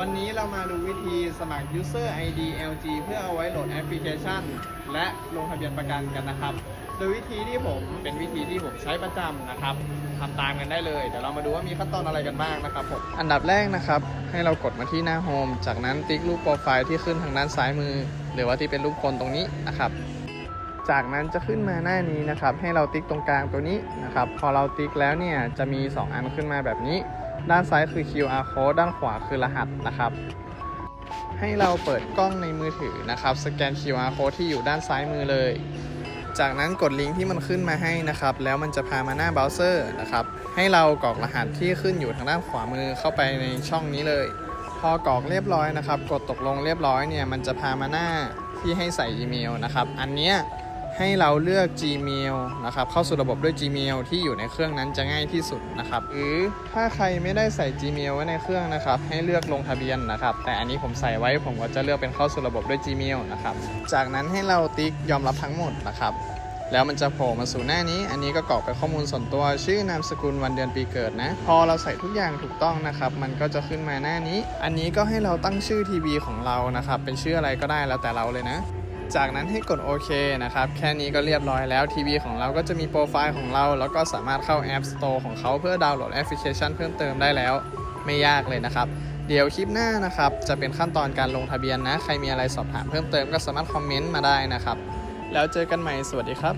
วันนี้เรามาดูวิธีสมัคร User ID LG เพื่อเอาไว้โหลดแอปพลิเคชัน และลงทะเบียนประกันกันนะครับ โดยวิธีที่ผมเป็นวิธีที่ผมใช้ประจำนะครับทำตามกันได้เลย เดี๋ยวเรามาดูว่ามีขั้นตอนอะไรกันบ้างนะครับผมอันดับแรกนะครับ ให้เรากดมาที่หน้าโฮมจากนั้นติ๊กรูปโปรไฟล์ที่ขึ้นทางด้านซ้ายมือ หรือว่าที่เป็นรูปคนตรงนี้นะครับ จากนั้นจะขึ้นมาหน้านี้นะครับ ให้เราติ๊กตรงกลางตัวนี้นะครับ พอเราติ๊กแล้วเนี่ยจะมี 2 อันขึ้นมาแบบนี้ ด้านซ้ายคือ QR code ด้านขวาคือรหัสนะครับ ให้เราเปิดกล้องในมือถือนะครับ สแกน QR code ที่อยู่ด้านซ้ายมือเลย จากนั้นกดลิงก์ที่มันขึ้นมาให้นะครับ แล้วมันจะพามาหน้าเบราว์เซอร์นะครับ ให้เรากรอกรหัสที่ขึ้นอยู่ทางด้านขวามือเข้าไปในช่องนี้เลย พอกรอกเรียบร้อยนะครับ กดตกลงเรียบร้อยเนี่ย มันจะพามาหน้าที่ให้ใส่อีเมลนะครับ อันเนี้ย ให้เราเลือก Gmail นะครับเข้าสู่ระบบด้วย Gmail ที่อยู่ในเครื่องนั้นจะง่ายที่สุดนะครับหรือถ้าใครไม่ได้ใส่ Gmail ไว้ในเครื่องนะครับ ให้เลือกลงทะเบียนนะครับ แต่อันนี้ผมใส่ไว้ผมก็จะเลือกเป็นเข้าสู่ระบบด้วย Gmail นะครับจากนั้นให้เราติ๊กยอมรับทั้งหมดนะครับแล้วมันจะโผล่มาสู่หน้านี้ อันนี้ก็กรอกไปข้อมูลส่วนตัว ชื่อนามสกุลวันเดือนปีเกิดนะ พอเราใส่ทุกอย่างถูกต้องนะครับ มันก็จะขึ้นมาหน้านี้ อันนี้ก็ให้เราตั้งชื่อทีวีของเรานะครับ เป็นชื่ออะไรก็ได้แล้วแต่เราเลยนะ จากนั้นให้กดโอเคนะครับ แค่นี้ก็เรียบร้อยแล้วทีวีของเราก็จะมีโปรไฟล์ของเรา แล้วก็สามารถเข้า App Store ของเขาเพื่อดาวน์โหลดแอปพลิเคชันเพิ่มเติมได้แล้ว ไม่ยากเลยนะครับ เดี๋ยวคลิปหน้านะครับ จะเป็นขั้นตอนการลงทะเบียนนะ ใครมีอะไรสอบถามเพิ่มเติมก็สามารถคอมเมนต์มาได้นะครับ แล้วเจอกันใหม่ สวัสดีครับ